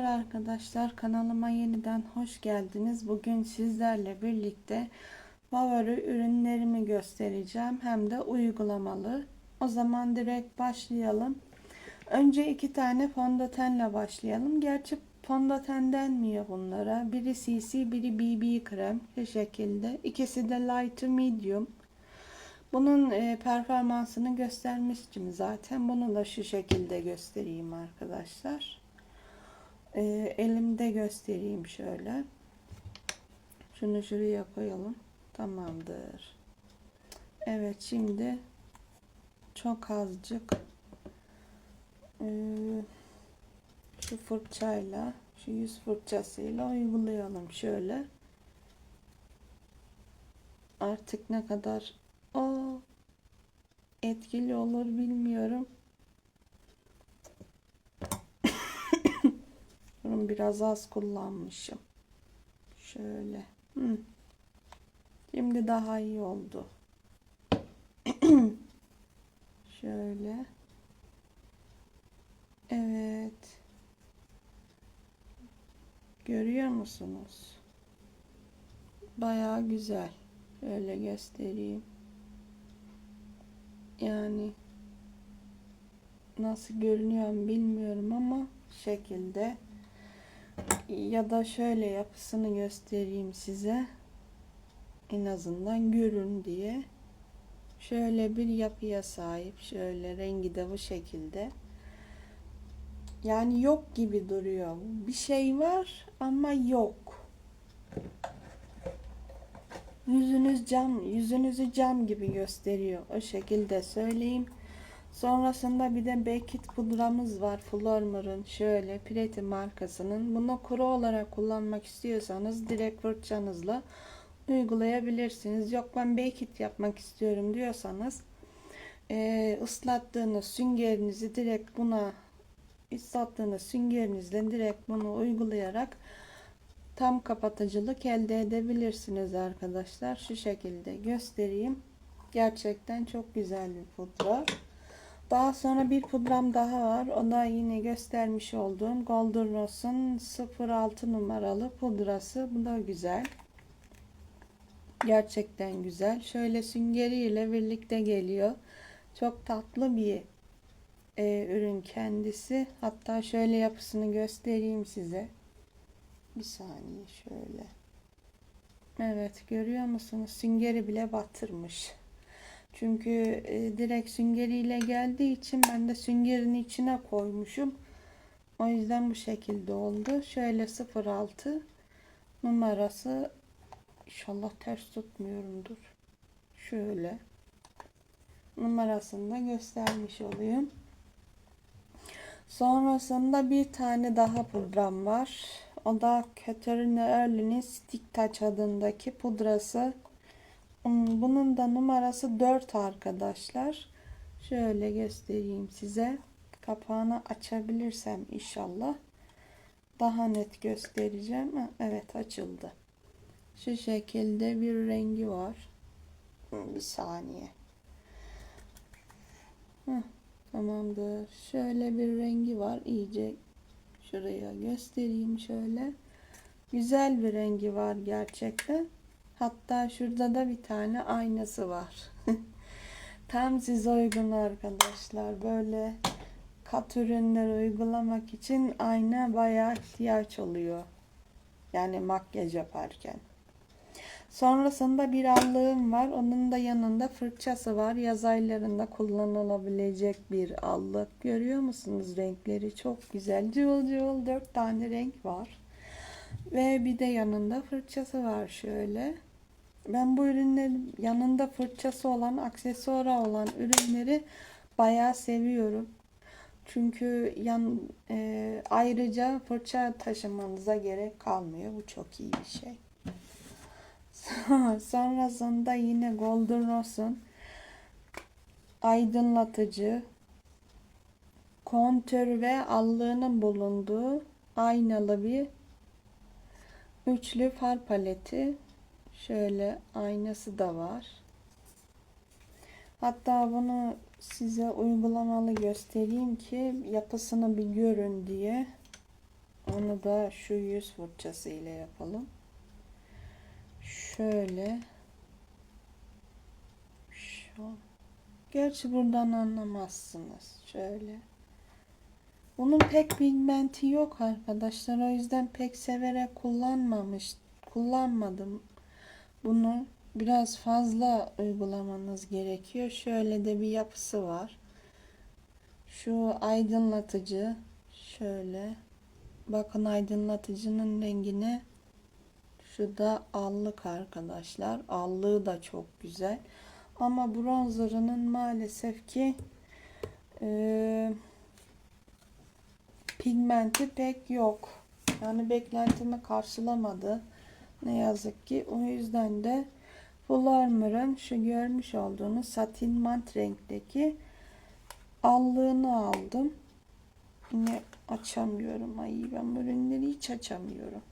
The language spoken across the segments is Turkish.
Merhabalar arkadaşlar kanalıma yeniden hoş geldiniz. Bugün sizlerle birlikte favori ürünlerimi göstereceğim hem de uygulamalı. O zaman direkt başlayalım. Önce iki tane fondötenle başlayalım. Gerçi fondöten denmiyor bunlara. Biri CC biri BB krem şu şekilde. İkisi de light medium. Bunun e, performansını göstermiştim zaten. Bunu da şu şekilde göstereyim arkadaşlar. E, elimde göstereyim şöyle. Şunu şuraya koyalım. Tamamdır. Evet şimdi çok azıcık e, şu fırçayla şu yüz fırçasıyla uygulayalım şöyle. Artık ne kadar o etkili olur bilmiyorum. Bunu biraz az kullanmışım. Şöyle. Hı. Şimdi daha iyi oldu. Şöyle. Evet. Görüyor musunuz? Bayağı güzel. Şöyle göstereyim. Yani nasıl görünüyor bilmiyorum ama şekilde ya da şöyle yapısını göstereyim size. En azından görün diye. Şöyle bir yapıya sahip şöyle rengi de bu şekilde. Yani yok gibi duruyor. Bir şey var ama yok. Yüzünüz cam yüzünüzü cam gibi gösteriyor. O şekilde söyleyeyim sonrasında bir de Bekit pudramız var Flormer'ın şöyle Preti markasının bunu kuru olarak kullanmak istiyorsanız direkt fırçanızla uygulayabilirsiniz yok ben Bekit yapmak istiyorum diyorsanız e, ıslattığınız süngerinizi direkt buna ıslattığınız süngerinizle direkt bunu uygulayarak tam kapatıcılık elde edebilirsiniz arkadaşlar. Şu şekilde göstereyim. Gerçekten çok güzel bir pudra. Daha sonra bir pudram daha var. O da yine göstermiş olduğum Golden Rose'un 06 numaralı pudrası. Bu da güzel. Gerçekten güzel. Şöyle süngeriyle birlikte geliyor. Çok tatlı bir e, ürün kendisi. Hatta şöyle yapısını göstereyim size. Bir saniye şöyle. Evet görüyor musunuz? Süngeri bile batırmış. Çünkü e, direkt süngeriyle geldiği için ben de süngerin içine koymuşum. O yüzden bu şekilde oldu. Şöyle 06 numarası inşallah ters tutmuyorumdur. Şöyle numarasını da göstermiş olayım. Sonrasında bir tane daha pudram var. O da Catherine Early'nin Stick Touch adındaki pudrası. Hmm, bunun da numarası 4 arkadaşlar. Şöyle göstereyim size. Kapağını açabilirsem inşallah. Daha net göstereceğim. Evet açıldı. Şu şekilde bir rengi var. Bir saniye. Heh, tamamdır. Şöyle bir rengi var. İyice Şuraya göstereyim şöyle. Güzel bir rengi var gerçekten. Hatta şurada da bir tane aynası var. Tam size uygun arkadaşlar. Böyle kat ürünler uygulamak için ayna bayağı ihtiyaç oluyor. Yani makyaj yaparken. Sonrasında bir allığım var. Onun da yanında fırçası var. Yaz aylarında kullanılabilecek bir allık. Görüyor musunuz renkleri? Çok güzel. Cıvıl cıvıl dört tane renk var. Ve bir de yanında fırçası var şöyle. Ben bu ürünlerin yanında fırçası olan, aksesuara olan ürünleri bayağı seviyorum. Çünkü yan e, ayrıca fırça taşımanıza gerek kalmıyor. Bu çok iyi bir şey. Sonrasında yine Golden Rose'un aydınlatıcı, kontör ve allığının bulunduğu aynalı bir üçlü far paleti. Şöyle aynası da var. Hatta bunu size uygulamalı göstereyim ki yapısını bir görün diye. Onu da şu yüz fırçası ile yapalım. Şöyle. Şu. Gerçi buradan anlamazsınız. Şöyle. Bunun pek pigmenti yok arkadaşlar. O yüzden pek severek kullanmamış, kullanmadım. Bunu biraz fazla uygulamanız gerekiyor. Şöyle de bir yapısı var. Şu aydınlatıcı şöyle. Bakın aydınlatıcının rengine. Şu da allık arkadaşlar. Allığı da çok güzel. Ama bronzerının maalesef ki eee pigmenti pek yok. Yani beklentimi karşılamadı. Ne yazık ki. O yüzden de Full Armor'ın şu görmüş olduğunuz satin mat renkteki allığını aldım. Yine açamıyorum. Ay ben ürünleri hiç açamıyorum.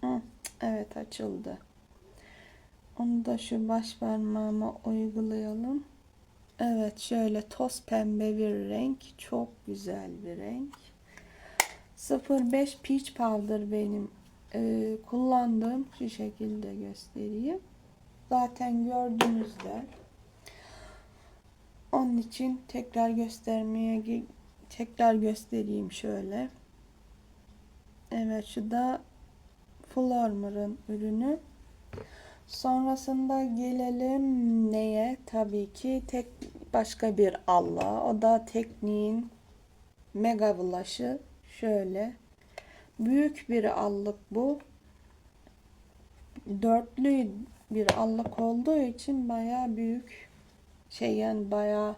Hı, evet açıldı. Onu da şu baş parmağıma uygulayalım. Evet şöyle toz pembe bir renk. Çok güzel bir renk. 05 Peach Powder benim e, kullandığım şu şekilde göstereyim. Zaten gördüğünüzde onun için tekrar göstermeye tekrar göstereyim şöyle. Evet şu da Full Armor'ın ürünü. Sonrasında gelelim neye? Tabii ki tek başka bir Allah. O da tekniğin mega bulaşı. Şöyle. Büyük bir allık bu. Dörtlü bir allık olduğu için baya büyük. Şey yani baya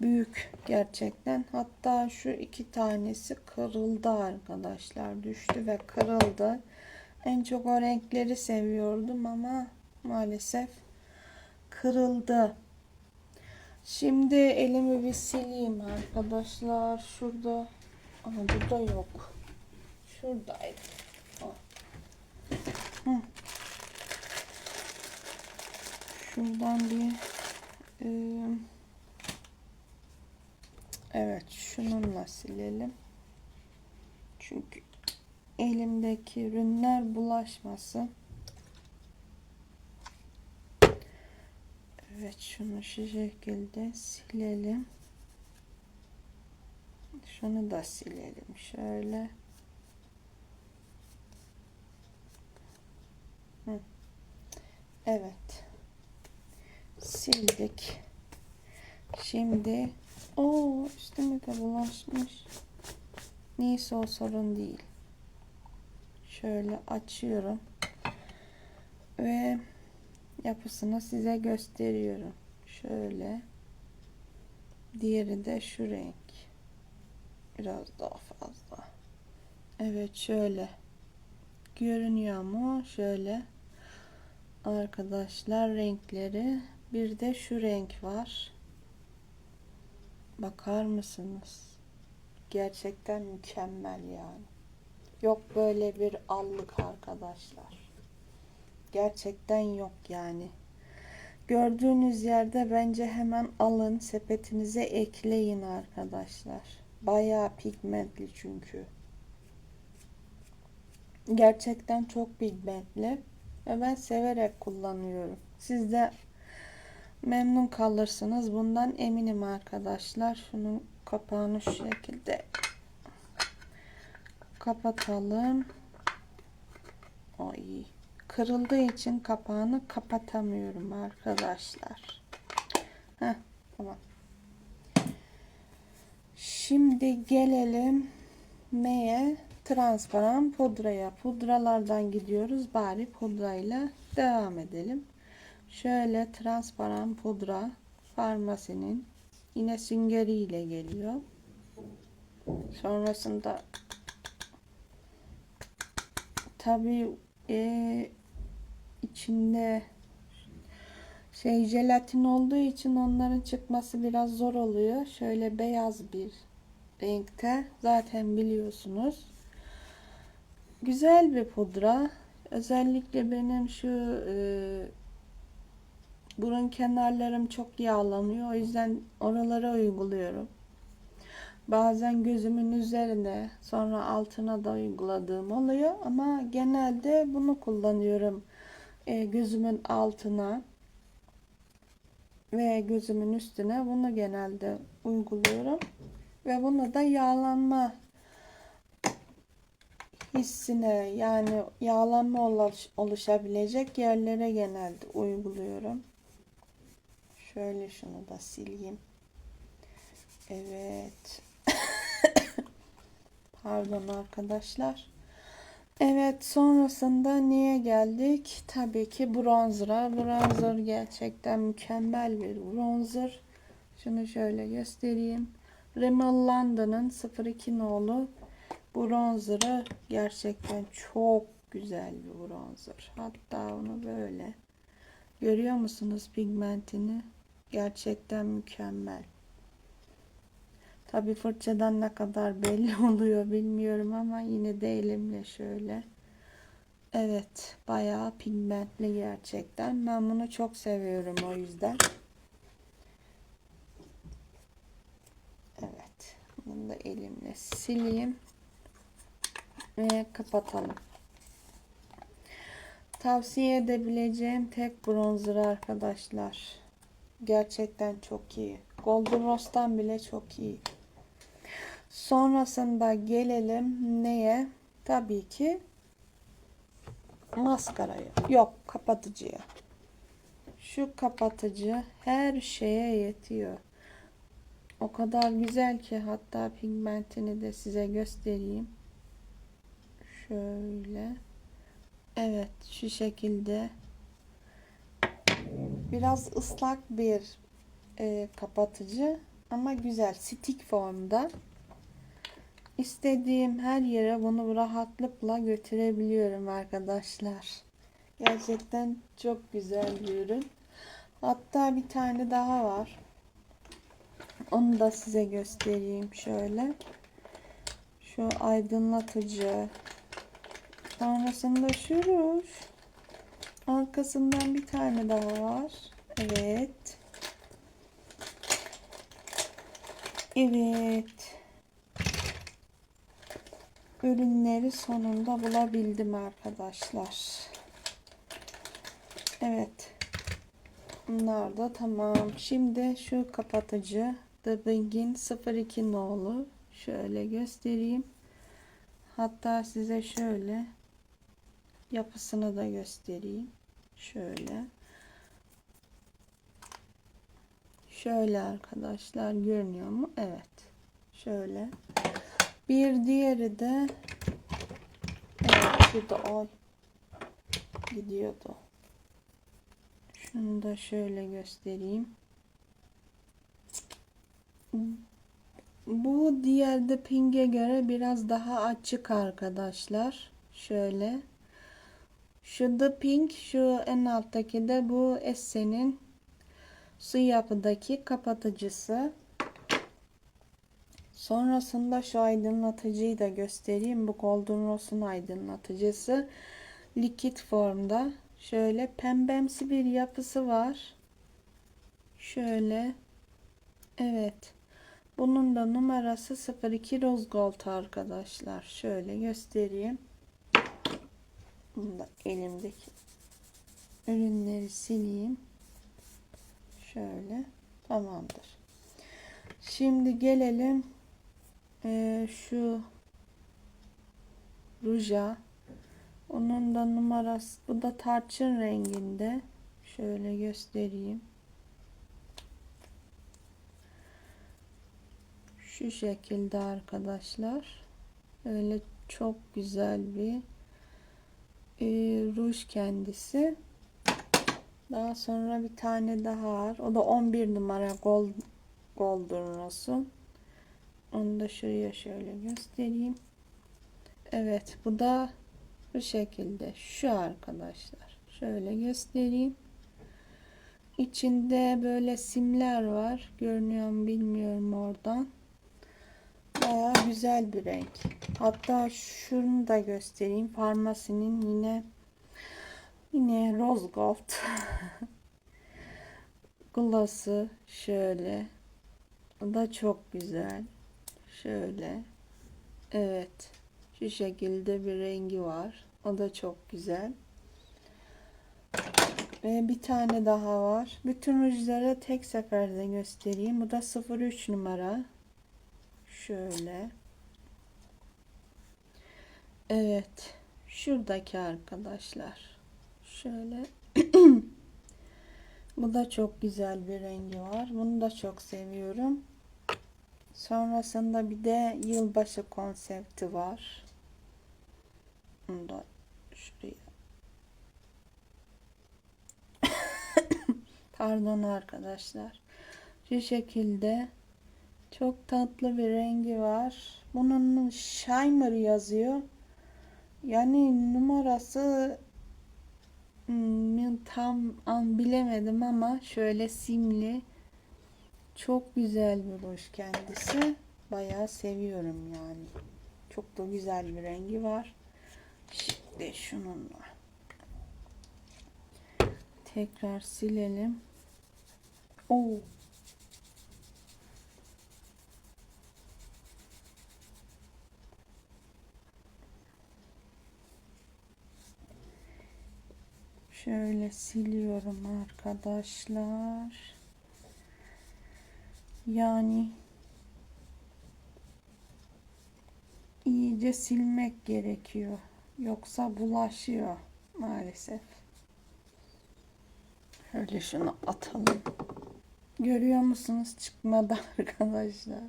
büyük gerçekten. Hatta şu iki tanesi kırıldı arkadaşlar. Düştü ve kırıldı. En çok o renkleri seviyordum ama maalesef kırıldı. Şimdi elimi bir sileyim arkadaşlar. Şurada ama burada yok. Şuradaydı. Hı. Şuradan bir e, evet şununla silelim. Çünkü elimdeki ürünler bulaşmasın. Evet şunu şu şekilde silelim. Şunu da silelim şöyle. Hı. Evet. Sildik. Şimdi o üstüme de bulaşmış. Neyse o sorun değil. Şöyle açıyorum. Ve yapısını size gösteriyorum. Şöyle. Diğeri de şu renk. Biraz daha fazla. Evet şöyle. Görünüyor mu? Şöyle. Arkadaşlar renkleri. Bir de şu renk var. Bakar mısınız? Gerçekten mükemmel yani. Yok böyle bir allık arkadaşlar. Gerçekten yok yani. Gördüğünüz yerde bence hemen alın sepetinize ekleyin arkadaşlar. Bayağı pigmentli çünkü. Gerçekten çok pigmentli ve ben severek kullanıyorum. Siz de memnun kalırsınız. Bundan eminim arkadaşlar. Şunun kapağını şu şekilde kapatalım. Ay kırıldığı için kapağını kapatamıyorum arkadaşlar. Heh, tamam. Şimdi gelelim neye? Transparan pudraya. Pudralardan gidiyoruz. Bari pudrayla devam edelim. Şöyle transparan pudra farmasinin yine süngeriyle geliyor. Sonrasında tabii e, içinde şey jelatin olduğu için onların çıkması biraz zor oluyor. Şöyle beyaz bir renkte zaten biliyorsunuz. Güzel bir pudra. Özellikle benim şu e, burun kenarlarım çok yağlanıyor. O yüzden oralara uyguluyorum. Bazen gözümün üzerine sonra altına da uyguladığım oluyor ama genelde bunu kullanıyorum. E, gözümün altına ve gözümün üstüne bunu genelde uyguluyorum. Ve bunu da yağlanma hissine yani yağlanma oluş- oluşabilecek yerlere genelde uyguluyorum. Şöyle şunu da sileyim. Evet. Pardon arkadaşlar. Evet sonrasında niye geldik? Tabii ki bronzer'a. Bronzer gerçekten mükemmel bir bronzer. Şunu şöyle göstereyim. Rimmel London'ın 02 nolu bronzer'ı gerçekten çok güzel bir bronzer. Hatta onu böyle görüyor musunuz pigmentini? Gerçekten mükemmel. Tabi fırçadan ne kadar belli oluyor bilmiyorum ama yine de elimle şöyle. Evet bayağı pigmentli gerçekten. Ben bunu çok seviyorum o yüzden. Evet. Bunu da elimle sileyim. Ve kapatalım. Tavsiye edebileceğim tek bronzer arkadaşlar. Gerçekten çok iyi. Golden Rose'dan bile çok iyi. Sonrasında gelelim neye? Tabii ki maskaraya. Yok kapatıcıya. Şu kapatıcı her şeye yetiyor. O kadar güzel ki hatta pigmentini de size göstereyim. Şöyle. Evet şu şekilde. Biraz ıslak bir e, kapatıcı ama güzel stick formda. İstediğim her yere bunu rahatlıkla götürebiliyorum arkadaşlar. Gerçekten çok güzel bir ürün. Hatta bir tane daha var. Onu da size göstereyim şöyle. Şu aydınlatıcı. Sonrasında şu ruj. Arkasından bir tane daha var. Evet. Evet. Ürünleri sonunda bulabildim arkadaşlar. Evet. Bunlar da tamam. Şimdi şu kapatıcı The Bing'in 02 nolu şöyle göstereyim. Hatta size şöyle yapısını da göstereyim. Şöyle. Şöyle arkadaşlar görünüyor mu? Evet. Şöyle. Bir diğeri de evet şurada o gidiyordu. Şunu da şöyle göstereyim. Bu diğer de ping'e göre biraz daha açık arkadaşlar. Şöyle. Şu da pink, şu en alttaki de bu Esse'nin su yapıdaki kapatıcısı. Sonrasında şu aydınlatıcıyı da göstereyim. Bu Golden Rose'un aydınlatıcısı. Likit formda. Şöyle pembemsi bir yapısı var. Şöyle. Evet. Bunun da numarası 02 Rose Gold arkadaşlar. Şöyle göstereyim. Bunu da elimdeki ürünleri sileyim. Şöyle. Tamamdır. Şimdi gelelim ee, şu ruja. Onun da numarası bu da tarçın renginde. Şöyle göstereyim. Şu şekilde arkadaşlar. Öyle çok güzel bir e, ruj kendisi. Daha sonra bir tane daha var. O da 11 numara gold, golden rose'un. Onu da şuraya şöyle göstereyim. Evet bu da bu şekilde. Şu arkadaşlar. Şöyle göstereyim. İçinde böyle simler var. Görünüyor mu bilmiyorum oradan. Baya güzel bir renk. Hatta şunu da göstereyim. Farmasinin yine yine rose gold gloss'ı şöyle. O da çok güzel. Şöyle. Evet. Şu şekilde bir rengi var. O da çok güzel. Ve bir tane daha var. Bütün rujları tek seferde göstereyim. Bu da 03 numara. Şöyle. Evet. Şuradaki arkadaşlar. Şöyle. Bu da çok güzel bir rengi var. Bunu da çok seviyorum. Sonrasında bir de yılbaşı konsepti var. Bunu da şuraya. Pardon arkadaşlar. Şu şekilde çok tatlı bir rengi var. Bunun Shimmer yazıyor. Yani numarası hmm, tam an bilemedim ama şöyle simli. Çok güzel bir ruj kendisi. Bayağı seviyorum yani. Çok da güzel bir rengi var. Şimdi şununla. Tekrar silelim. Oo. Şöyle siliyorum arkadaşlar. Yani iyice silmek gerekiyor. Yoksa bulaşıyor maalesef. Şöyle şunu atalım. Görüyor musunuz çıkmadı arkadaşlar.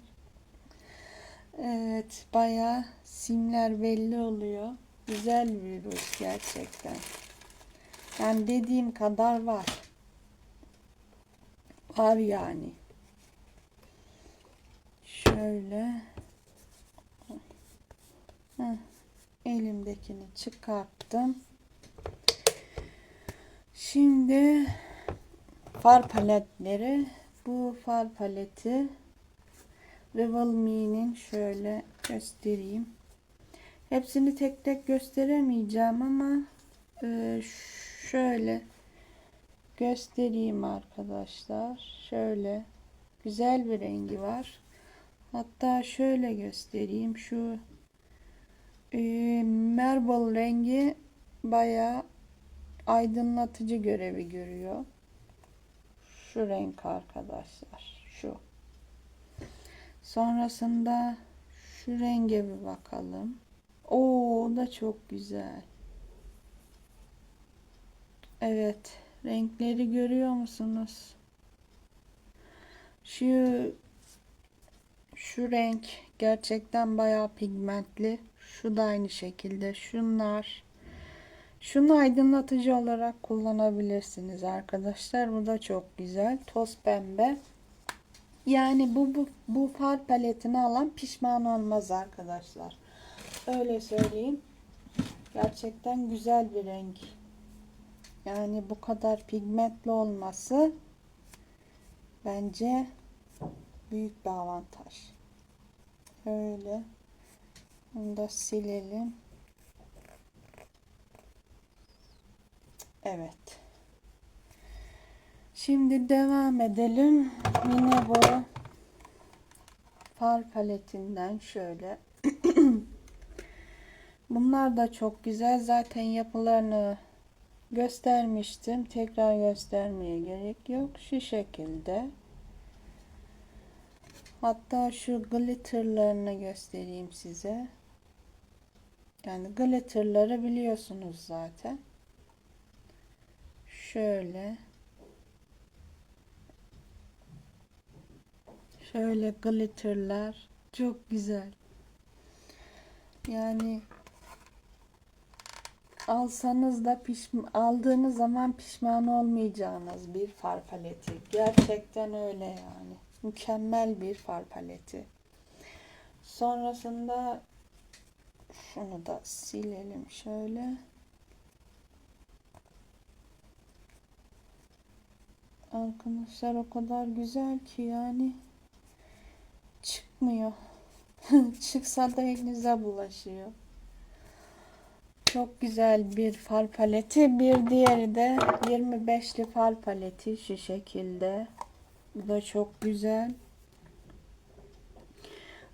Evet bayağı simler belli oluyor. Güzel bir ruj gerçekten. Yani dediğim kadar var. Var yani. Şöyle. Heh, elimdekini çıkarttım. Şimdi far paletleri. Bu far paleti Revel Me'nin şöyle göstereyim. Hepsini tek tek gösteremeyeceğim ama e, şöyle göstereyim arkadaşlar. Şöyle güzel bir rengi var. Hatta şöyle göstereyim. Şu e, marble rengi bayağı aydınlatıcı görevi görüyor. Şu renk arkadaşlar. Şu. Sonrasında şu renge bir bakalım. Oo, o da çok güzel. Evet, renkleri görüyor musunuz? Şu şu renk gerçekten bayağı pigmentli. Şu da aynı şekilde. Şunlar. Şunu aydınlatıcı olarak kullanabilirsiniz arkadaşlar. Bu da çok güzel. Toz pembe. Yani bu, bu, bu far paletini alan pişman olmaz arkadaşlar. Öyle söyleyeyim. Gerçekten güzel bir renk. Yani bu kadar pigmentli olması bence büyük bir avantaj. Öyle. Bunu da silelim. Evet. Şimdi devam edelim. Yine bu far paletinden şöyle. Bunlar da çok güzel. Zaten yapılarını göstermiştim. Tekrar göstermeye gerek yok. Şu şekilde. Hatta şu glitterlarını göstereyim size. Yani glitterları biliyorsunuz zaten. Şöyle. Şöyle glitterlar. Çok güzel. Yani alsanız da pişman aldığınız zaman pişman olmayacağınız bir far paleti. Gerçekten öyle yani. Mükemmel bir far paleti. Sonrasında şunu da silelim şöyle. Arkadaşlar o kadar güzel ki yani çıkmıyor. Çıksa da elinize bulaşıyor. Çok güzel bir far paleti. Bir diğeri de 25'li far paleti şu şekilde. Bu da çok güzel.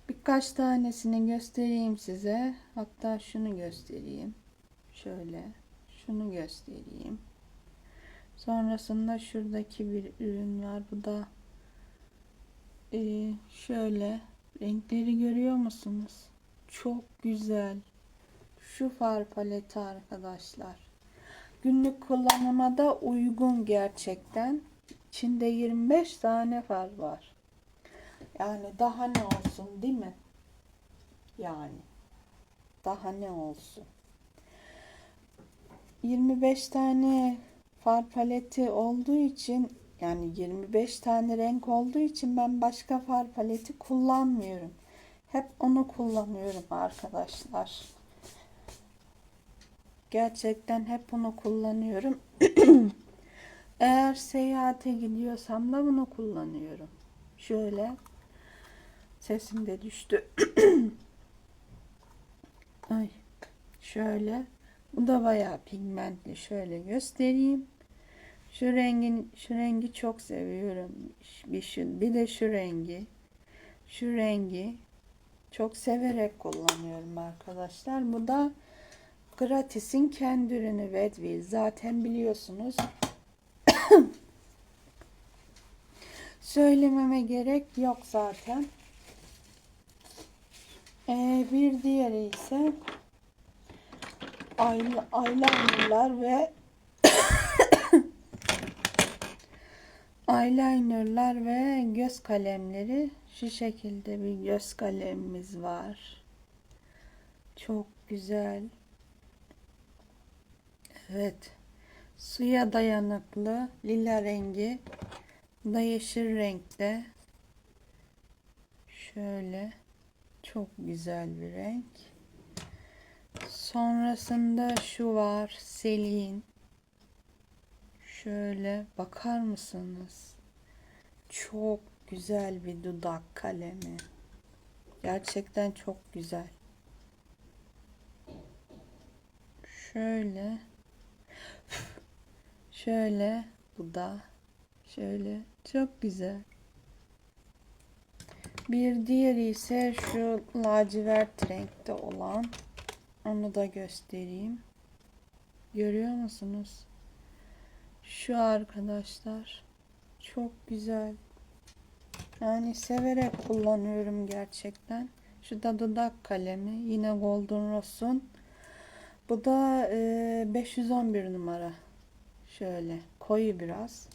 Birkaç tanesini göstereyim size. Hatta şunu göstereyim. Şöyle. Şunu göstereyim. Sonrasında şuradaki bir ürün var. Bu da ee, şöyle renkleri görüyor musunuz? Çok güzel. Şu far paleti arkadaşlar. Günlük kullanıma da uygun gerçekten. İçinde 25 tane far var. Yani daha ne olsun değil mi? Yani daha ne olsun. 25 tane far paleti olduğu için yani 25 tane renk olduğu için ben başka far paleti kullanmıyorum. Hep onu kullanıyorum arkadaşlar. Gerçekten hep bunu kullanıyorum. Eğer seyahate gidiyorsam da bunu kullanıyorum. Şöyle sesim de düştü. Ay şöyle bu da bayağı pigmentli. Şöyle göstereyim. Şu rengin şu rengi çok seviyorum. Bir şu bir de şu rengi. Şu rengi çok severek kullanıyorum arkadaşlar. Bu da Gratis'in kendi ürünü Wheels. Zaten biliyorsunuz. Söylememe gerek yok zaten. Ee, bir diğeri ise eyelinerlar ve eyelinerlar ve göz kalemleri şu şekilde bir göz kalemimiz var. Çok güzel. Evet. Suya dayanıklı lila rengi. Da yeşil renkte. Şöyle çok güzel bir renk. Sonrasında şu var. Selin. Şöyle bakar mısınız? Çok güzel bir dudak kalemi. Gerçekten çok güzel. Şöyle. Şöyle. Bu da. Şöyle. Çok güzel. Bir diğeri ise şu lacivert renkte olan. Onu da göstereyim. Görüyor musunuz? Şu arkadaşlar. Çok güzel. Yani severek kullanıyorum gerçekten. Şu da dudak kalemi. Yine Golden Rose'un. Bu da e, 511 numara. Şöyle koyu biraz.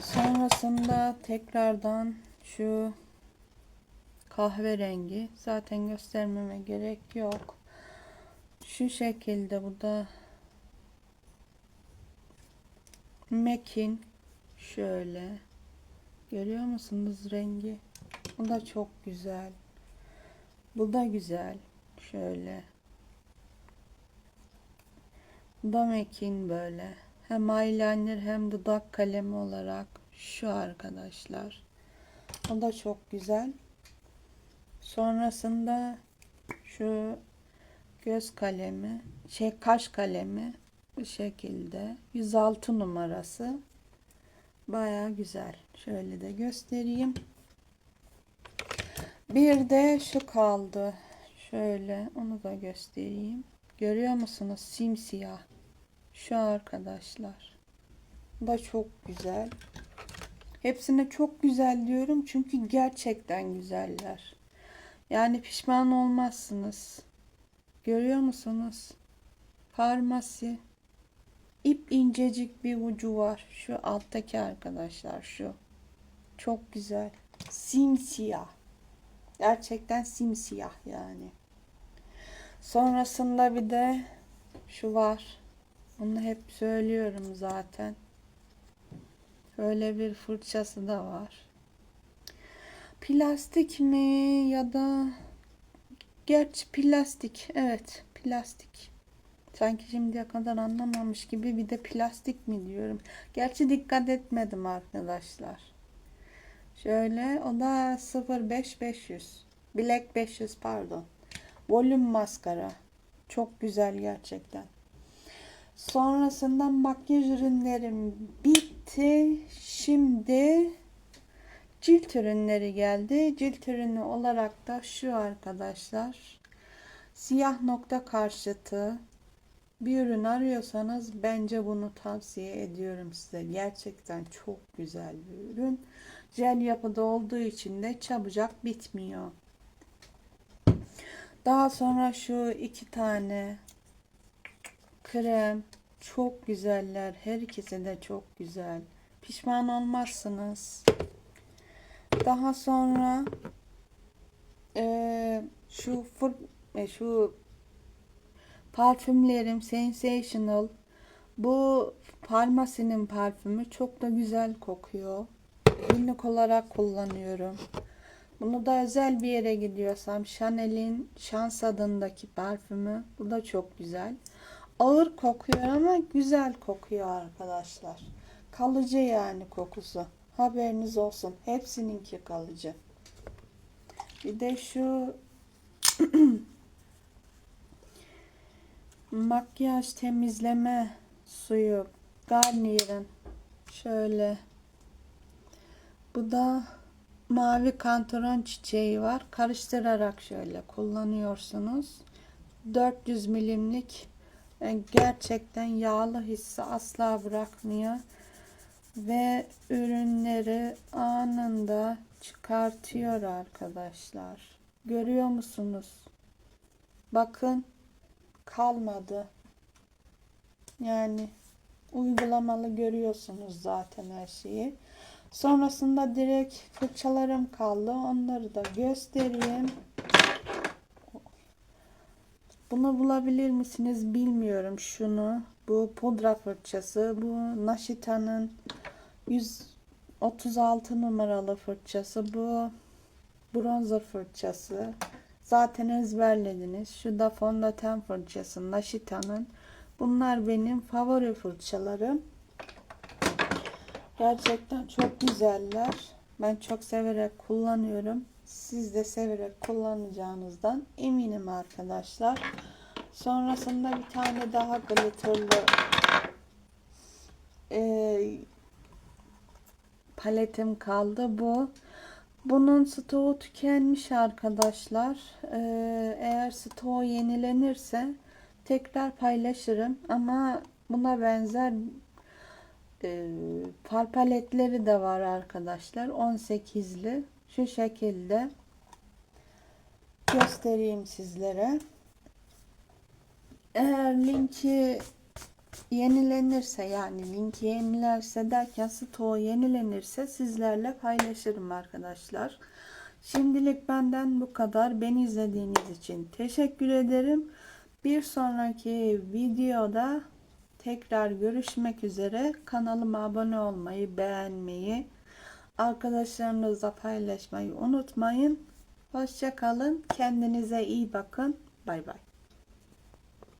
Sonrasında tekrardan şu kahverengi. Zaten göstermeme gerek yok. Şu şekilde bu da Mekin şöyle görüyor musunuz rengi? Bu da çok güzel. Bu da güzel. Şöyle. Bu da Mekin böyle. Hem eyeliner hem dudak kalemi olarak şu arkadaşlar. O da çok güzel. Sonrasında şu göz kalemi, şey kaş kalemi bu şekilde 106 numarası. Baya güzel. Şöyle de göstereyim. Bir de şu kaldı. Şöyle onu da göstereyim. Görüyor musunuz? Simsiyah. Şu arkadaşlar. Da çok güzel. Hepsine çok güzel diyorum çünkü gerçekten güzeller. Yani pişman olmazsınız. Görüyor musunuz? Farmasi. İp incecik bir ucu var. Şu alttaki arkadaşlar şu. Çok güzel. Simsiyah. Gerçekten simsiyah yani. Sonrasında bir de şu var. Onu hep söylüyorum zaten. Böyle bir fırçası da var. Plastik mi ya da gerçi plastik. Evet, plastik. Sanki şimdiye kadar anlamamış gibi bir de plastik mi diyorum. Gerçi dikkat etmedim arkadaşlar. Şöyle o da 05500. Black 500 pardon. Volüm maskara. Çok güzel gerçekten. Sonrasında makyaj ürünlerim bitti. Şimdi cilt ürünleri geldi. Cilt ürünü olarak da şu arkadaşlar. Siyah nokta karşıtı bir ürün arıyorsanız bence bunu tavsiye ediyorum size. Gerçekten çok güzel bir ürün. Jel yapıda olduğu için de çabucak bitmiyor. Daha sonra şu iki tane krem çok güzeller. Her ikisi de çok güzel. Pişman olmazsınız. Daha sonra eee, şu fır, e, şu parfümlerim Sensational. Bu Parmasi'nin parfümü çok da güzel kokuyor. Günlük olarak kullanıyorum. Bunu da özel bir yere gidiyorsam Chanel'in Şans adındaki parfümü. Bu da çok güzel. Ağır kokuyor ama güzel kokuyor arkadaşlar. Kalıcı yani kokusu. Haberiniz olsun. Hepsininki kalıcı. Bir de şu makyaj temizleme suyu Garnier'in şöyle bu da mavi kantaron çiçeği var. Karıştırarak şöyle kullanıyorsunuz. 400 milimlik gerçekten yağlı hissi asla bırakmıyor ve ürünleri anında çıkartıyor arkadaşlar. Görüyor musunuz? Bakın kalmadı. Yani uygulamalı görüyorsunuz zaten her şeyi. Sonrasında direkt fırçalarım kaldı. Onları da göstereyim. Bunu bulabilir misiniz bilmiyorum şunu. Bu pudra fırçası. Bu Naşita'nın 136 numaralı fırçası. Bu bronzer fırçası. Zaten ezberlediniz. Şu da fondöten fırçası Naşita'nın. Bunlar benim favori fırçalarım. Gerçekten çok güzeller. Ben çok severek kullanıyorum. Siz de severek kullanacağınızdan eminim arkadaşlar. Sonrasında bir tane daha glitterlı e, paletim kaldı. Bu bunun stoğu tükenmiş arkadaşlar. Ee, eğer stoğu yenilenirse tekrar paylaşırım. Ama buna benzer e, far paletleri de var arkadaşlar. 18'li. Şu şekilde göstereyim sizlere. Eğer linki yenilenirse yani linki yenilerse derken stoğu yenilenirse sizlerle paylaşırım arkadaşlar. Şimdilik benden bu kadar. Beni izlediğiniz için teşekkür ederim. Bir sonraki videoda tekrar görüşmek üzere. Kanalıma abone olmayı, beğenmeyi, arkadaşlarınızla paylaşmayı unutmayın. Hoşça kalın. Kendinize iyi bakın. Bay bay.